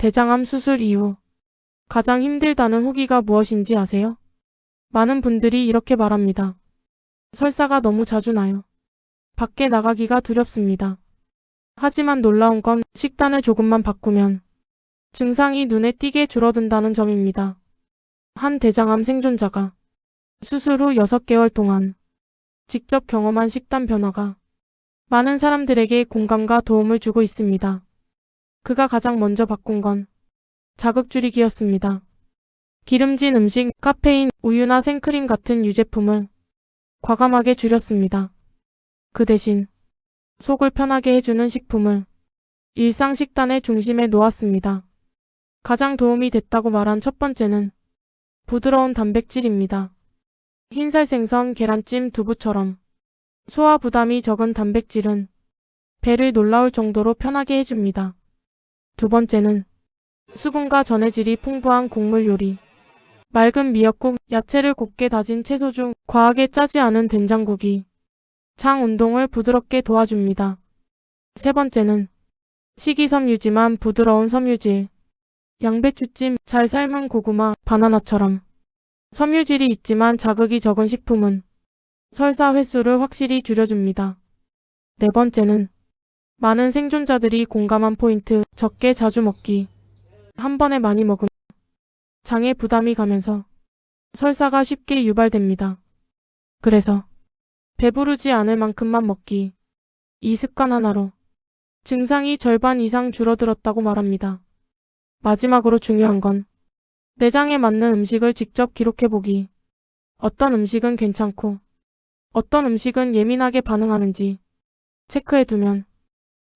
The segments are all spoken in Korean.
대장암 수술 이후 가장 힘들다는 후기가 무엇인지 아세요? 많은 분들이 이렇게 말합니다. 설사가 너무 자주 나요. 밖에 나가기가 두렵습니다. 하지만 놀라운 건 식단을 조금만 바꾸면 증상이 눈에 띄게 줄어든다는 점입니다. 한 대장암 생존자가 수술 후 6개월 동안 직접 경험한 식단 변화가 많은 사람들에게 공감과 도움을 주고 있습니다. 그가 가장 먼저 바꾼 건 자극 줄이기였습니다. 기름진 음식, 카페인, 우유나 생크림 같은 유제품을 과감하게 줄였습니다. 그 대신 속을 편하게 해주는 식품을 일상 식단의 중심에 놓았습니다. 가장 도움이 됐다고 말한 첫 번째는 부드러운 단백질입니다. 흰살 생선, 계란찜, 두부처럼 소화 부담이 적은 단백질은 배를 놀라울 정도로 편하게 해줍니다. 두 번째는 수분과 전해질이 풍부한 국물 요리. 맑은 미역국, 야채를 곱게 다진 채소 중 과하게 짜지 않은 된장국이 장 운동을 부드럽게 도와줍니다. 세 번째는 식이섬유지만 부드러운 섬유질. 양배추찜, 잘 삶은 고구마, 바나나처럼 섬유질이 있지만 자극이 적은 식품은 설사 횟수를 확실히 줄여줍니다. 네 번째는 많은 생존자들이 공감한 포인트, 적게 자주 먹기. 한 번에 많이 먹으면 장에 부담이 가면서 설사가 쉽게 유발됩니다. 그래서 배부르지 않을 만큼만 먹기. 이 습관 하나로 증상이 절반 이상 줄어들었다고 말합니다. 마지막으로 중요한 건 내장에 맞는 음식을 직접 기록해보기. 어떤 음식은 괜찮고 어떤 음식은 예민하게 반응하는지 체크해두면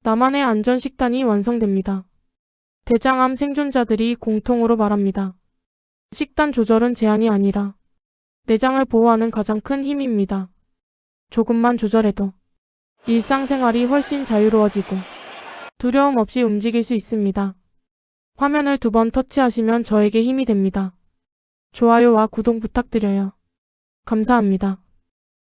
나만의 안전 식단이 완성됩니다. 대장암 생존자들이 공통으로 말합니다. 식단 조절은 제한이 아니라 내장을 보호하는 가장 큰 힘입니다. 조금만 조절해도 일상생활이 훨씬 자유로워지고 두려움 없이 움직일 수 있습니다. 화면을 두 번 터치하시면 저에게 힘이 됩니다. 좋아요와 구독 부탁드려요. 감사합니다.